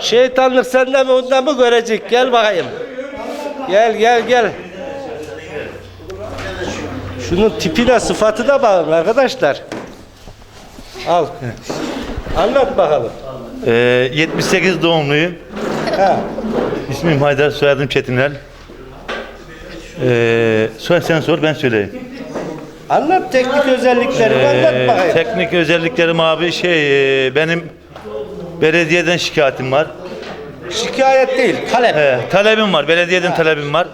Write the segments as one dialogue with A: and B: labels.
A: Şeytanlık sende mi ondan mı görecek? Gel bakayım. Gel gel gel. Şunun tipine sıfatına bakın arkadaşlar. Al. Anlat bakalım.
B: Ee, 78 doğumluyum.
A: Ha.
B: İsmim Haydar, soyadım Çetinel. Ee, sonra sen sor ben söyleyeyim.
A: Anlat teknik özelliklerini
B: Ee,
A: anlat bakayım.
B: teknik özelliklerim abi şey e, benim belediyeden şikayetim var.
A: Şikayet değil, talep.
B: Ee, talebim var. Belediyeden talebim var.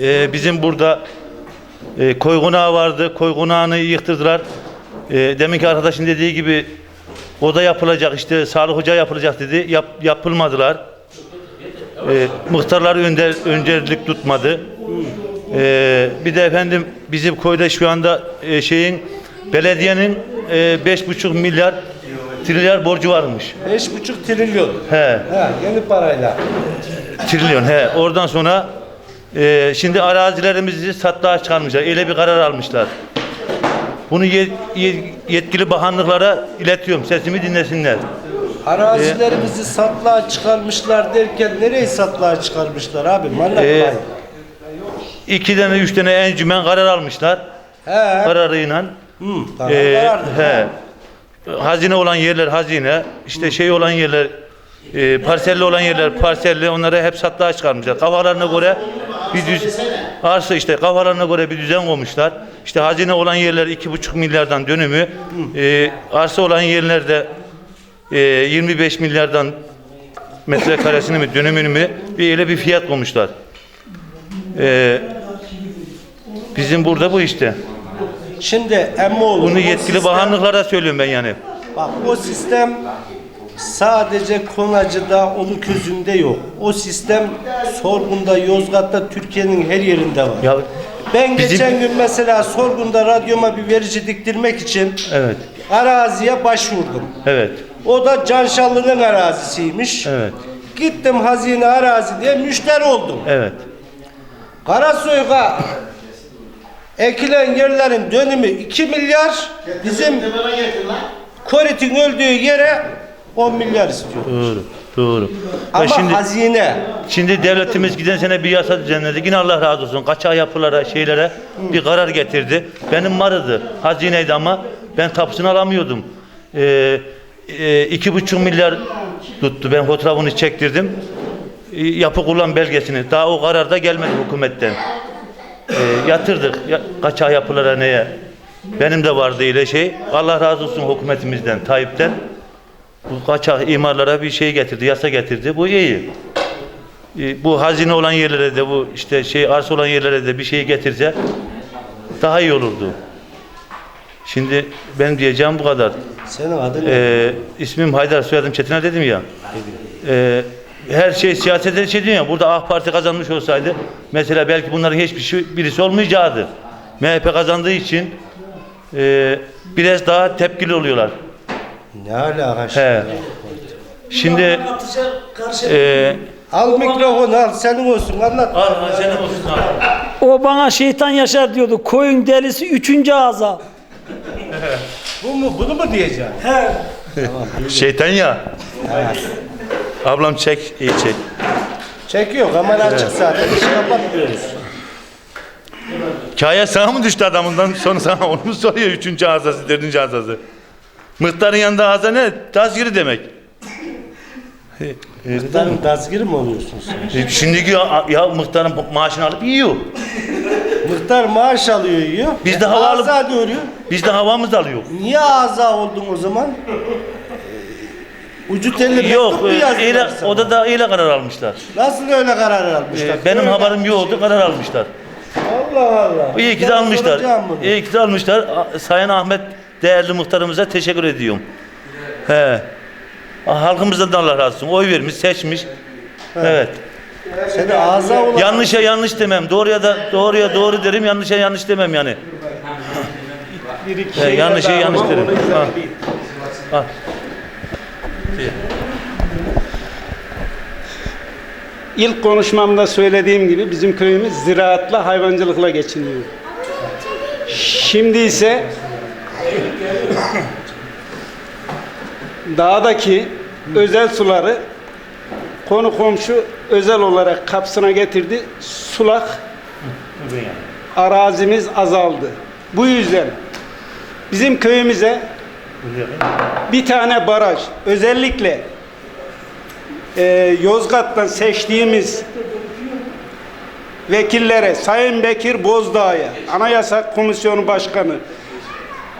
B: Ee, bizim burada e, koy konağı vardı. Koy konağını yıktırdılar. E, deminki arkadaşın dediği gibi oda yapılacak işte sağlık ocağı yapılacak dedi. Yap, yapılmadılar. E, muhtarlar önde, öncelik tutmadı. E, bir de efendim bizim koyda şu anda e, şeyin belediyenin e, beş buçuk milyar trilyar borcu varmış.
A: 5,5 trilyon.
B: He.
A: Ha, yeni parayla.
B: Trilyon he. Oradan sonra e, şimdi arazilerimizi satlığa çıkarmışlar. Öyle bir karar almışlar. Bunu ye- ye- yetkili bakanlıklara iletiyorum. Sesimi dinlesinler.
A: Arazilerimizi satlığa çıkarmışlar derken nereyi satlığa çıkarmışlar abi? Anlat
B: Ee. İki tane, üç tane encümen karar almışlar.
A: He.
B: Kararıyla.
A: Hı,
B: e,
A: karardı.
B: he. Hazine olan yerler hazine. işte şey olan yerler e, parselli olan yerler parselli onları hep satlığa çıkarmışlar. Kafalarına göre bir düz arsa işte kafalarına göre bir düzen koymuşlar. İşte hazine olan yerler iki buçuk milyardan dönümü e, arsa olan yerlerde e, 25 milyardan metrekaresini mi dönümünü mü bir öyle bir fiyat koymuşlar. E, bizim burada bu işte.
A: Şimdi Emmoğlu.
B: Bunu yetkili
A: sistem-
B: bakanlıklara söylüyorum ben yani.
A: Bak o sistem sadece Konacı'da, Oluközü'nde yok. O sistem Sorgun'da, Yozgat'ta, Türkiye'nin her yerinde var.
B: Ya
A: ben
B: bizim-
A: geçen gün mesela Sorgun'da radyoma bir verici diktirmek için
B: evet.
A: araziye başvurdum.
B: Evet.
A: O da Canşallı'nın arazisiymiş.
B: Evet.
A: Gittim hazine arazi diye müşteri oldum.
B: Evet.
A: Karasoy'a ekilen yerlerin dönümü 2 milyar. Bizim Korit'in öldüğü yere 10 milyar istiyor.
B: Doğru. Doğru.
A: Ama
B: Ve şimdi
A: hazine.
B: şimdi devletimiz giden sene bir yasa düzenledi. Yine Allah razı olsun. Kaçak yapılara, şeylere bir karar getirdi. Benim vardı. Hazineydi ama ben tapusunu alamıyordum. Ee, e, iki buçuk milyar tuttu. Ben fotoğrafını çektirdim. E, yapı kullan belgesini. Daha o karar da gelmedi hükümetten. E, yatırdık. Ya, kaçak yapılara neye? Benim de vardı öyle şey. Allah razı olsun hükümetimizden, Tayyip'ten. Bu kaçak imarlara bir şey getirdi, yasa getirdi. Bu iyi. E, Bu hazine olan yerlere de bu işte şey arsa olan yerlere de bir şey getirse daha iyi olurdu. Şimdi ben diyeceğim bu kadar.
A: Senin adın ne?
B: Ee, ismim Haydar, soyadım Çetiner dedim ya. Ee, her şey siyasete şey diyor ya. Burada AK Parti kazanmış olsaydı mesela belki bunların hiçbir şey, birisi olmayacaktı. MHP kazandığı için e, biraz daha tepkili oluyorlar.
A: Ne alaka şimdi?
B: He. Şimdi e,
A: Al mikrofonu al senin olsun anlat.
B: al, senin olsun abi.
C: O bana şeytan yaşar diyordu. Koyun delisi üçüncü ağza.
A: Bu mu bunu mu diyeceksin?
B: Şeytan ya. Ablam çek, iyi çek.
A: Çekiyor kamera açık zaten hiç kapatmıyoruz.
B: Kaya sana mı düştü adamından sonra sana onu mu soruyor üçüncü azası, dördüncü azası? Mıhtarın yanında aza ne? Tazgiri demek. Öyle değil mi?
A: Muhtarın dazgiri mi oluyorsun sen?
B: E, Şimdiki ya, ya mıhtarın maaşını alıp yiyor.
A: Muhtar maaş alıyor yiyor.
B: Biz de hava alıp-
A: Ağza.
B: Biz de havamız alıyor.
A: Niye ağza oldun o zaman? Ucu telli
B: Yok,
A: mektup mu yazdılar
B: öyle,
A: sana?
B: öyle karar almışlar.
A: Nasıl öyle karar almışlar?
B: E, benim
A: Öyle.
B: haberim yoktu, karar almışlar.
A: Allah Allah.
B: İyi ki de
A: Ben
B: almışlar.
A: soracağım bunu.
B: İyi ki de almışlar. A- Sayın Ahmet değerli muhtarımıza teşekkür ediyorum. He. Halkımızdan da Allah razı olsun. Oy vermiş, seçmiş. Evet.
A: Seni ağza.
B: Yanlışa yanlış demem. Doğruya da doğruya doğru derim. Yanlışa yanlış demem yani.
A: bir iki
B: He,
A: şeyler daha
B: yanlış derim. Ha. Ha.
D: İlk konuşmamda söylediğim gibi bizim köyümüz ziraatla, hayvancılıkla geçiniyor. Şimdi ise dağdaki özel suları konu komşu özel olarak kapsına getirdi. Sulak arazimiz azaldı. Bu yüzden bizim köyümüze bir tane baraj özellikle e, Yozgat'tan seçtiğimiz vekillere Sayın Bekir Bozdağ'a Anayasa Komisyonu Başkanı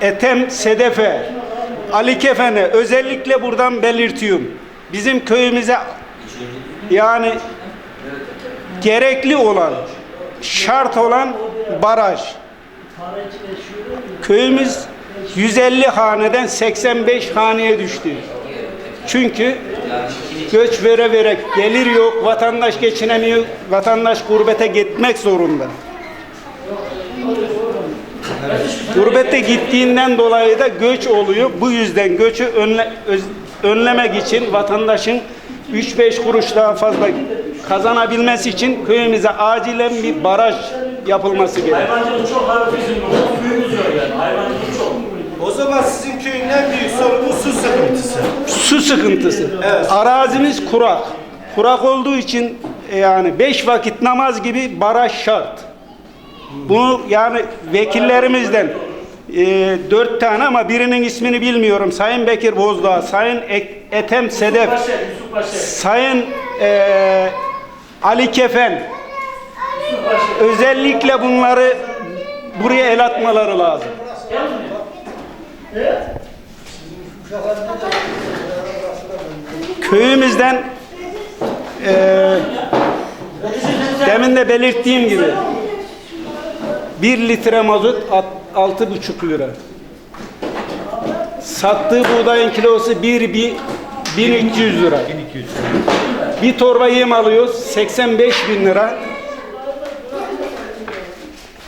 D: Etem Sedefe Ali Kefen'e özellikle buradan belirtiyorum. Bizim köyümüze yani gerekli olan şart olan baraj. Köyümüz 150 haneden 85 haneye düştü. Çünkü göç vere vere gelir yok, vatandaş geçinemiyor, vatandaş gurbete gitmek zorunda. Gurbete gittiğinden dolayı da göç oluyor. Bu yüzden göçü önle- öz- önlemek için vatandaşın 3-5 kuruş daha fazla kazanabilmesi için köyümüze acilen bir baraj yapılması gerekiyor.
C: Hayvancılık çok abi bizim suyumuz yok yani. Hayvancılık çok.
A: O zaman sizin köyün en büyük sorunu su sıkıntısı.
D: Su sıkıntısı.
A: Evet.
D: Arazimiz kurak. Kurak olduğu için e, yani beş vakit namaz gibi baraj şart. Bunu yani vekillerimizden e, dört tane ama birinin ismini bilmiyorum. Sayın Bekir Bozdağ, Sayın Ek- Etem Sedef, Sayın e, Ali Kefen özellikle bunları buraya el atmaları lazım. Köyümüzden eee demin de belirttiğim gibi bir litre mazot altı buçuk lira. Sattığı buğdayın kilosu bir, bir 1300 lira. Bir torba yem alıyoruz 85 bin lira.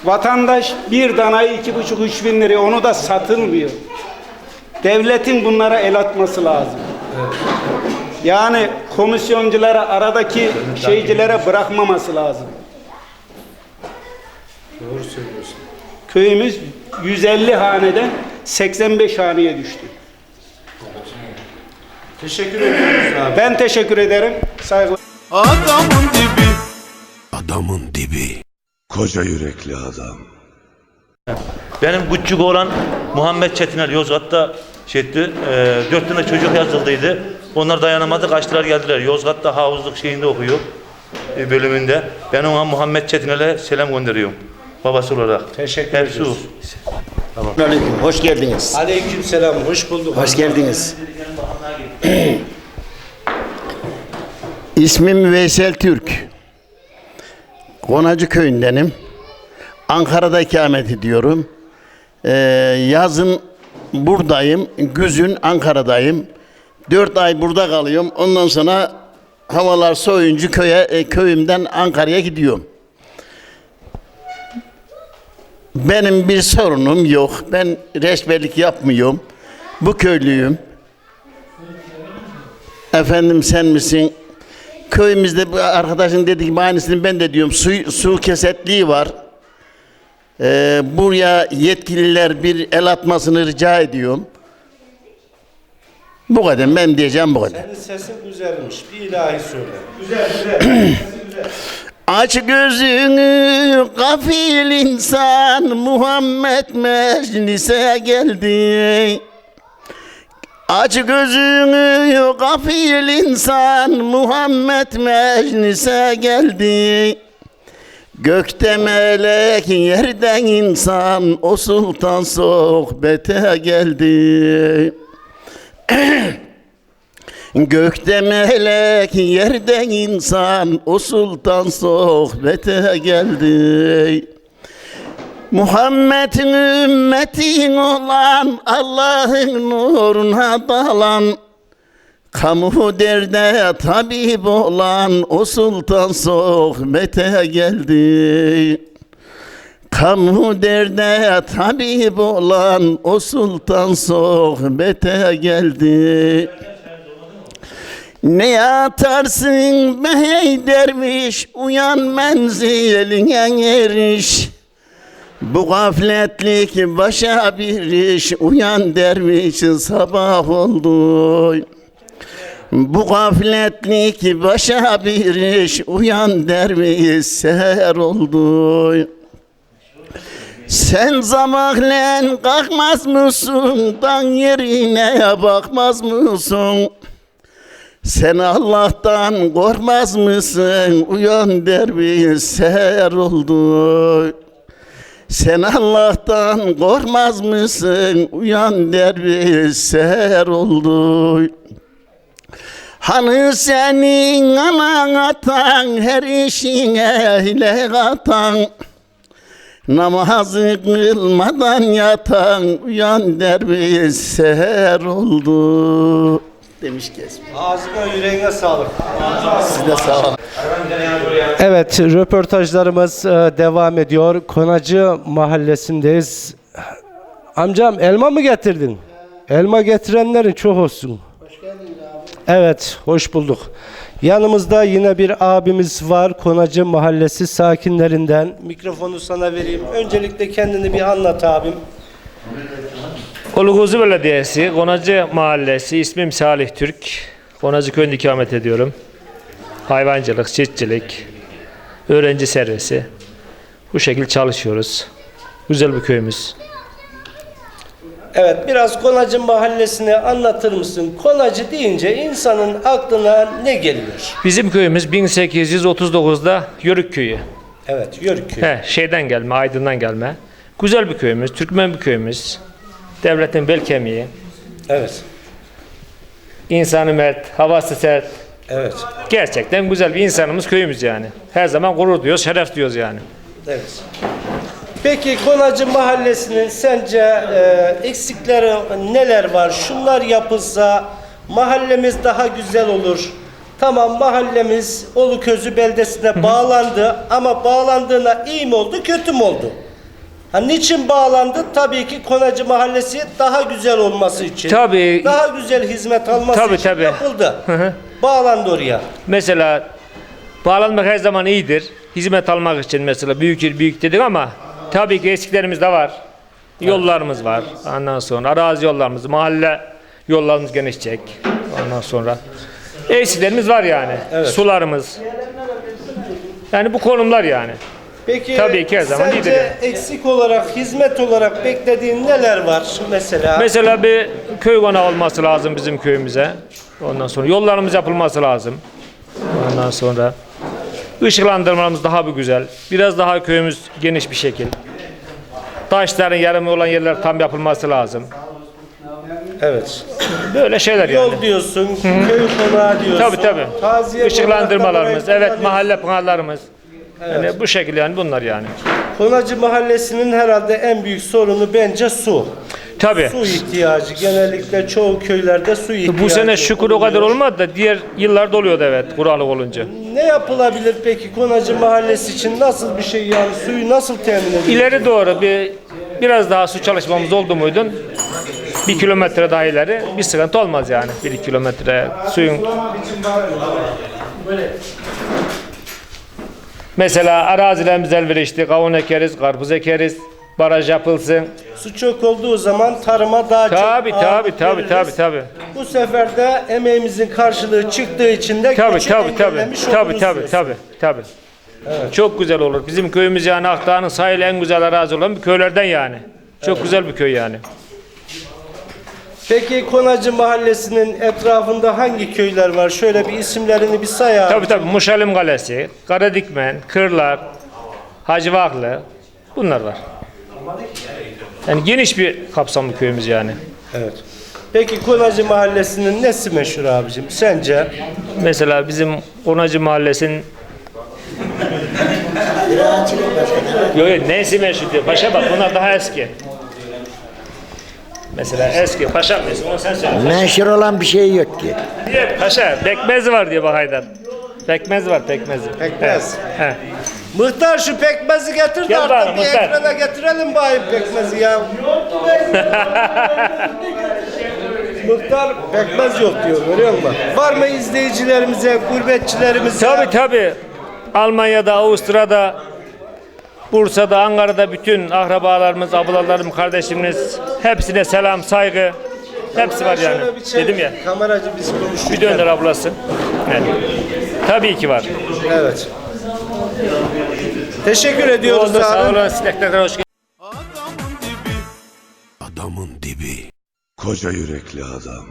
D: Vatandaş bir danayı iki buçuk üç bin liraya onu da satılmıyor. Devletin bunlara el atması lazım. Yani komisyonculara aradaki şeycilere bırakmaması lazım.
A: Doğru söylüyorsun.
D: Köyümüz 150 haneden 85 haneye düştü.
A: Teşekkür ediyoruz abi.
D: Ben teşekkür ederim. Saygılar.
E: Adamın dibi
F: Adamın dibi. Koca yürekli adam.
B: Benim küçük olan Muhammed Çetiner Yozgat'ta şeydi, e, dört tane çocuk yazıldıydı. Onlar dayanamadı, kaçtılar geldiler. Yozgat'ta havuzluk şeyinde okuyor e, bölümünde. Ben ona Muhammed Çetiner'e selam gönderiyorum. Babası olarak.
A: Teşekkür
B: Hepsi
A: ediyoruz.
B: o.
G: Aleyküm, hoş geldiniz.
A: Aleyküm selam, hoş bulduk.
G: Hoş geldiniz. İsmim Veysel Türk. Konacı köyündenim. Ankara'da ikamet ediyorum. Ee, yazın buradayım, güzün Ankara'dayım. Dört ay burada kalıyorum. Ondan sonra havalar soğuyunca köye, e, köyümden Ankara'ya gidiyorum. Benim bir sorunum yok. Ben reçberlik yapmıyorum. Bu köylüyüm. Efendim sen misin? Köyümüzde bu arkadaşın dediği gibi aynısını ben de diyorum. Su, su kesetliği var. Ee, buraya yetkililer bir el atmasını rica ediyorum. Bu kadar. Ben diyeceğim bu kadar.
A: Senin sesin güzelmiş. Bir ilahi söyle.
G: Aç gözünü gafil insan Muhammed meclise geldi. Aç gözünü gafil insan Muhammed meclise geldi. Gökte melek yerden insan o sultan sohbete geldi. Gökte melek, yerde insan, o sultan sohbete geldi. Muhammed'in ümmetin olan, Allah'ın nuruna dalan, Kamu derde tabip olan, o sultan sohbete geldi. Kamu derde tabip olan, o sultan sohbete geldi. Ne yatarsın be hey derviş Uyan menziline eriş Bu gafletlik başa bir iş Uyan derviş sabah oldu Bu gafletlik başa bir iş uyan derviş seher oldu. Sen zamanlen kalkmaz mısın? Dan yerine bakmaz mısın? Sen Allah'tan korkmaz mısın? Uyan derviş seher oldu. Sen Allah'tan korkmaz mısın? Uyan derviş seher oldu. Hani senin anan atan her işine hile katan Namazı kılmadan yatan uyan derviş seher oldu demiş kesmiş.
A: Ağzına yüreğine sağlık.
G: Siz de sağ olun.
A: Evet, röportajlarımız e, devam ediyor. Konacı mahallesindeyiz. Amcam elma mı getirdin? Elma getirenlerin çok olsun. Evet, hoş bulduk. Yanımızda yine bir abimiz var. Konacı mahallesi sakinlerinden. Mikrofonu sana vereyim. Öncelikle kendini bir anlat abim.
H: Uluguzu Belediyesi, Konacı Mahallesi, ismim Salih Türk. Konacı köyünde ikamet ediyorum. Hayvancılık, çiftçilik, öğrenci servisi. Bu şekilde çalışıyoruz. Güzel bir köyümüz.
A: Evet, biraz Konacı mahallesini anlatır mısın? Konacı deyince insanın aklına ne geliyor?
H: Bizim köyümüz 1839'da Yörük köyü.
A: Evet, Yörük köyü.
H: He, şeyden gelme, Aydın'dan gelme. Güzel bir köyümüz, Türkmen bir köyümüz. Devletin bel kemiği.
A: Evet,
H: İnsanı mert, havası sert.
A: evet,
H: Gerçekten güzel bir insanımız köyümüz yani. Her zaman gurur duyuyoruz, şeref duyuyoruz yani.
A: evet. Peki Konacı mahallesinin sence e, eksikleri neler var? Şunlar yapılsa mahallemiz daha güzel olur. Tamam mahallemiz Oluközü beldesine bağlandı ama bağlandığına iyi mi oldu kötü mü oldu? Ha, niçin bağlandı? Tabii ki Konacı mahallesi daha güzel olması için.
H: Tabii.
A: Daha güzel hizmet alması
H: Tabii,
A: için
H: tabii.
A: yapıldı.
H: hı.
A: Bağlandı oraya.
H: Mesela bağlanmak her zaman iyidir. Hizmet almak için mesela büyük büyük dedik ama tabii ki eksiklerimiz de var. Yollarımız var. Ondan sonra arazi yollarımız, mahalle yollarımız genişleyecek. Ondan sonra eksiklerimiz var yani. Sularımız. Yani bu konumlar yani.
A: Peki
H: Tabii ki her zaman
A: sence
H: iyidir
A: eksik olarak, hizmet olarak beklediğin neler var mesela?
H: Mesela bir köy konağı olması lazım bizim köyümüze. Ondan sonra yollarımız yapılması lazım. Ondan sonra ışıklandırmamız daha bir güzel. Biraz daha köyümüz geniş bir şekil. Taşların yarım olan yerler tam yapılması lazım.
A: evet.
H: Böyle şeyler yani.
A: Yol diyorsun, köy konağı diyorsun.
H: Tabii tabii.
A: Taziye
H: Işıklandırmalarımız, evet
A: kullanıyorsun.
H: mahalle pınarlarımız. Yani bu şekilde yani bunlar yani.
A: Konacı mahallesinin herhalde en büyük sorunu bence su.
H: Tabii.
A: Su ihtiyacı. Genellikle çoğu köylerde su ihtiyacı.
H: Bu sene şükür o kadar
A: oluyor.
H: olmadı da diğer yıllarda oluyordu evet kuraklık olunca.
A: Ne yapılabilir peki Konacı mahallesi için nasıl bir şey yani suyu nasıl temin edilir?
H: İleri doğru bir biraz daha su çalışmamız oldu muydu? Bir kilometre daha ileri bir sıkıntı olmaz yani. Bir iki kilometre suyun. Mesela arazilerimiz elverişli. Kavun ekeriz, karpuz ekeriz. Baraj yapılsın.
A: Su çok olduğu zaman tarıma daha çok
H: Tabi tabi tabi tabi tabi.
A: Bu sefer de emeğimizin karşılığı çıktığı için de
H: Tabi tabi tabi tabi tabi tabi tabi. Çok güzel olur. Bizim köyümüz yani Akdağ'ın sahil en güzel arazi olan bir köylerden yani. Çok güzel bir köy yani.
A: Peki Konacı Mahallesi'nin etrafında hangi köyler var? Şöyle bir isimlerini bir say abi.
H: Tabii tabii Muşalim Kalesi, Karadikmen, Kırlar, Hacıvaklı bunlar var. Yani geniş bir kapsamlı köyümüz yani.
A: Evet. Peki Konacı Mahallesi'nin nesi meşhur abicim sence?
H: Mesela bizim Onacı Mahallesi'nin Yok yok nesi meşhur diyor. Paşa bak bunlar daha eski. Mesela eski. Paşa mesela onu sen söyle.
I: Meşhur olan bir şey yok ki.
H: Diye paşa pekmez var diyor bak Haydar. Pekmez var pekmezi.
A: Pekmez.
H: He.
A: Mıhtar şu pekmezi getir de
H: Gel
A: artık bir
H: Mıhtar.
A: ekrana getirelim bari pekmezi ya. Mıhtar pekmez yok diyor görüyor musun? Var mı izleyicilerimize, gurbetçilerimize?
H: Tabi tabi. Almanya'da, Avusturya'da, Bursa'da, Ankara'da bütün akrabalarımız, ablalarım, kardeşimiz hepsine selam, saygı. Hepsi var yani.
A: Şöyle bir çevir.
H: Dedim ya.
A: Kameracı biz konuşurken.
H: Bir döner ablası. Evet. Tabii ki var.
A: Evet. Teşekkür ediyoruz
H: Oldu sağ
A: abi.
H: olun. Sineklerden hoş
E: Adamın dibi
F: Adamın dibi Koca yürekli adam